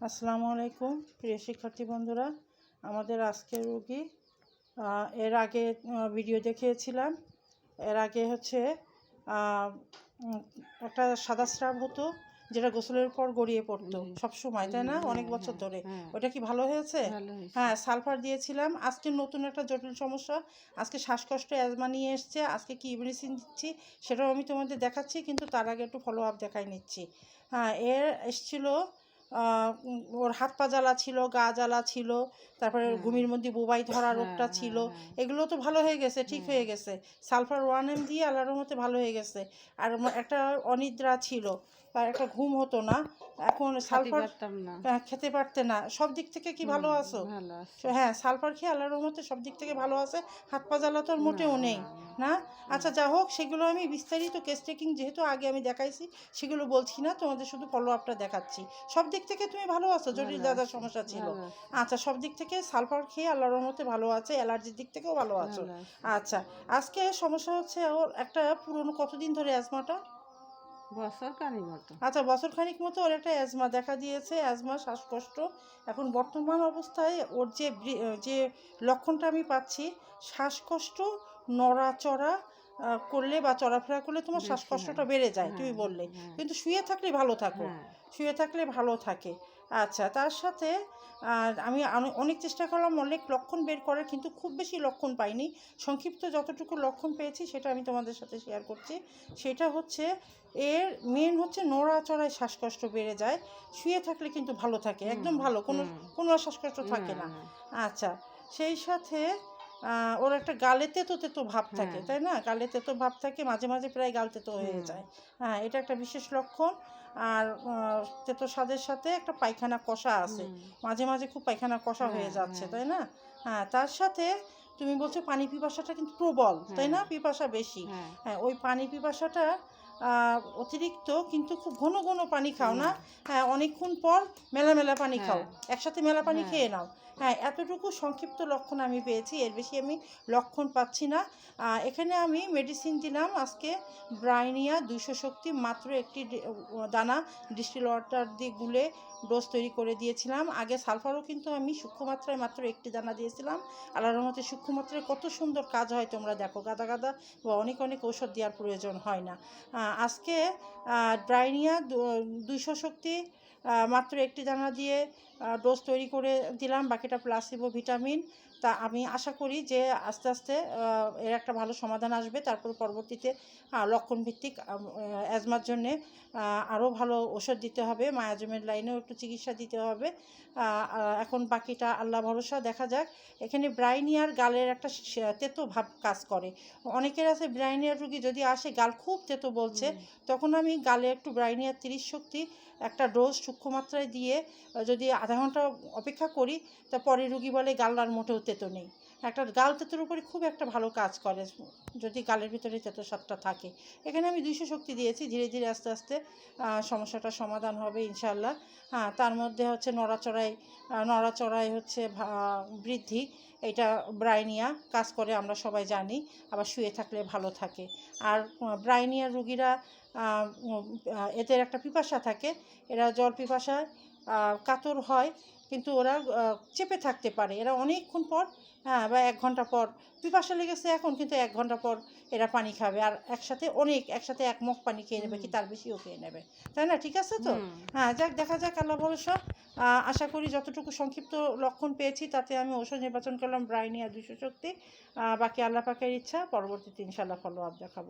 আসসালামু আলাইকুম প্রিয় শিক্ষার্থী বন্ধুরা। আমাদের আজকের রোগী এর আগে ভিডিও দেখিয়েছিলাম। এর আগে হচ্ছে একটা সাদা স্রাব হতো যেটা গোসলের পর গড়িয়ে পড়তো। সব সময় তাই না? অনেক বছর ধরে। হ্যাঁ। ওটা কি ভালো হয়েছে? হ্যাঁ সালফার দিয়েছিলাম। আজকে নতুন একটা জটিল সমস্যা। আজকে শ্বাসকষ্ট অ্যাজমা নিয়ে এসছে। আজকে কি মেডিসিন দিচ্ছি সেটাও আমি তোমাদের দেখাচ্ছি কিন্তু তার আগে একটু ফলো আপ দেখাই নিচ্ছি। হ্যাঁ এর এসছিল ওর হাত পা জ্বালা ছিল গা জ্বালা ছিল তারপরে হ্যাঁ। ঘুমির মধ্যে বোবাই ধরা রোগটা হ্যাঁ, ছিল। হ্যাঁ। এগুলো তো ভালো হয়ে গেছে ঠিক হ্যাঁ। গেছে। সালফার ওয়ান এম দিয়ে আল্লাহর মতে ভালো হয়ে গেছে। আর একটা অনিদ্রা ছিল আর একটা ঘুম হতো না। এখন সালফার খেতে পারতে না। সব দিক থেকে কি ভালো আছো? হ্যাঁ সালফার খেয়ে আল্লাহর রহমতে সব দিক থেকে ভালো আছে। হাত পা জ্বালা তো মোটেও নেই না, না? আচ্ছা যা হোক সেগুলো আমি বিস্তারিত কেস টেকিং যেহেতু আগে আমি দেখাইছি সেগুলো বলছি না তোমাদের শুধু ফলো আপটা দেখাচ্ছি। সব দিক থেকে তুমি ভালো আছো জটিল দাদার সমস্যা ছিল। আচ্ছা সব দিক থেকে সালফার খেয়ে আল্লাহর রহমতে ভালো আছে অ্যালার্জির দিক থেকেও ভালো আছো। আচ্ছা আজকে সমস্যা হচ্ছে ওর একটা পুরনো কতদিন ধরে অ্যাজমাটা? মতো। আচ্ছা বছর খানিক মতো ওর একটা অ্যাজমা দেখা দিয়েছে অ্যাজমা শ্বাসকষ্ট। এখন বর্তমান অবস্থায় ওর যে যে লক্ষণটা আমি পাচ্ছি শ্বাসকষ্ট নড়াচড়া করলে বা চলাফেরা করলে তোমার শ্বাসকষ্টটা হয়। বেড়ে যায় তুমি হ্যাঁ, বললে। হ্যাঁ, কিন্তু শুয়ে থাকলে ভালো থাকো। হ্যাঁ, শুয়ে থাকলে ভালো থাকে। আচ্ছা তার সাথে আর আমি অনেক চেষ্টা করলাম অনেক লক্ষণ বের করার কিন্তু খুব বেশি লক্ষণ পাইনি। সংক্ষিপ্ত যতটুকু লক্ষণ পেয়েছি সেটা আমি তোমাদের সাথে শেয়ার করছি। সেটা হচ্ছে এর মেন হচ্ছে নড়াচড়ায় শ্বাসকষ্ট বেড়ে যায়। শুয়ে থাকলে কিন্তু ভালো থাকে একদম ভালো কোনো কোনো শ্বাসকষ্ট থাকে না। আচ্ছা সেই সাথে ওর একটা গালে তেতো তেতো ভাব থাকে হ্যাঁ। তাই না? গালে তেতো ভাব থাকে মাঝে মাঝে প্রায় গাল তেতো হয়ে যায়। হ্যাঁ এটা একটা বিশেষ লক্ষণ। আর তেতো স্বাদের সাথে একটা পায়খানা কষা আছে। মাঝে মাঝে খুব পায়খানা কষা হয়ে হ্যাঁ, যাচ্ছে হ্যাঁ। তাই না? হ্যাঁ তার সাথে তুমি বলছো পানি পিপাসাটা কিন্তু প্রবল তাই না। পিপাসা বেশি। হ্যাঁ, ওই পানি পিপাসাটা অতিরিক্ত কিন্তু খুব ঘন ঘন পানি খাও না। হ্যাঁ অনেকক্ষণ পর মেলা মেলা পানি খাও। একসাথে মেলা পানি। খেয়ে নাও। হ্যাঁ এতটুকু সংক্ষিপ্ত লক্ষণ আমি পেয়েছি, এর বেশি আমি লক্ষণ পাচ্ছি না। এখানে আমি মেডিসিন দিলাম আজকে ব্রাইনিয়া দুইশো শক্তি, মাত্র একটি দানা ডিস্টিল ওয়াটার দিয়ে গুলে ডোজ তৈরি করে দিয়েছিলাম। আগে সালফারও কিন্তু আমি সূক্ষ্ম মাত্রায় মাত্র একটি দানা দিয়েছিলাম। আল্লাহর রহমতে সূক্ষ্ম মাত্রায় কত সুন্দর কাজ হয় তোমরা দেখো, গাদা গাদা বা অনেক অনেক ঔষধ দেওয়ার প্রয়োজন হয় না। আজকে ব্রাইনিয়া দুইশো শক্তি মাত্র একটি দানা দিয়ে ডোজ তৈরি করে দিলাম। বাকিটা প্লাসিবো ভিটামিন তা আমি আশা করি যে আস্তে আস্তে এর একটা ভালো সমাধান আসবে। তারপর পরবর্তীতে লক্ষণভিত্তিক অ্যাজমার জন্যে আরও ভালো ওষুধ দিতে হবে। মায়াজমের লাইনেও একটু চিকিৎসা দিতে হবে। এখন বাকিটা আল্লাহ ভরসা দেখা যাক। এখানে ব্রাইনিয়ার গালের একটা তেতো ভাব কাজ করে। অনেকের আছে ব্রাইনিয়ার রুগী যদি আসে গাল খুব তেতো বলছে তখন আমি গালে একটু ব্রাইনিয়ার তিরিশ শক্তি একটা ডোজ সূক্ষ্ম মাত্রায় দিয়ে যদি আধা ঘণ্টা অপেক্ষা করি তা পরে রুগী বলে গাল আর মোটেও তেতো নেই। একটা গাল তেতোর উপরে খুব একটা ভালো কাজ করে যদি গালের ভিতরে তেতো স্বাদটা থাকে। এখানে আমি দুইশো শক্তি দিয়েছি ধীরে ধীরে আস্তে আস্তে আহ, সমস্যাটার সমাধান হবে ইনশাল্লাহ হ্যাঁ তার মধ্যে হচ্ছে নড়াচড়ায় আহ, নড়াচড়ায় হচ্ছে বৃদ্ধি। এটা ব্রাইনিয়া কাজ করে আমরা সবাই জানি আবার শুয়ে থাকলে ভালো থাকে। আর ব্রাইনিয়া রুগীরা এদের একটা পিপাসা থাকে এরা জল পিপাসায় কাতর হয় কিন্তু ওরা চেপে থাকতে পারে। এরা অনেকক্ষণ পর হ্যাঁ বা এক ঘণ্টা পর পিপাসা লেগেছে এখন কিন্তু এক ঘণ্টা পর এরা পানি খাবে। আর একসাথে অনেক একসাথে এক মগ পানি খেয়ে নেবে কি তার বেশিও খেয়ে নেবে। তাই না? ঠিক আছে তো? হ্যাঁ যাক দেখা যাক আল্লাহ ভরসা। আশা করি যতটুকু সংক্ষিপ্ত লক্ষণ পেয়েছি তাতে আমি ওষুধ নির্বাচন করলাম ব্রাইনিয়া দুশো শক্তি। বাকি আল্লাহ পাকের ইচ্ছা পরবর্তীতে ইনশাল্লাহ ফলো আপ দেখাবো।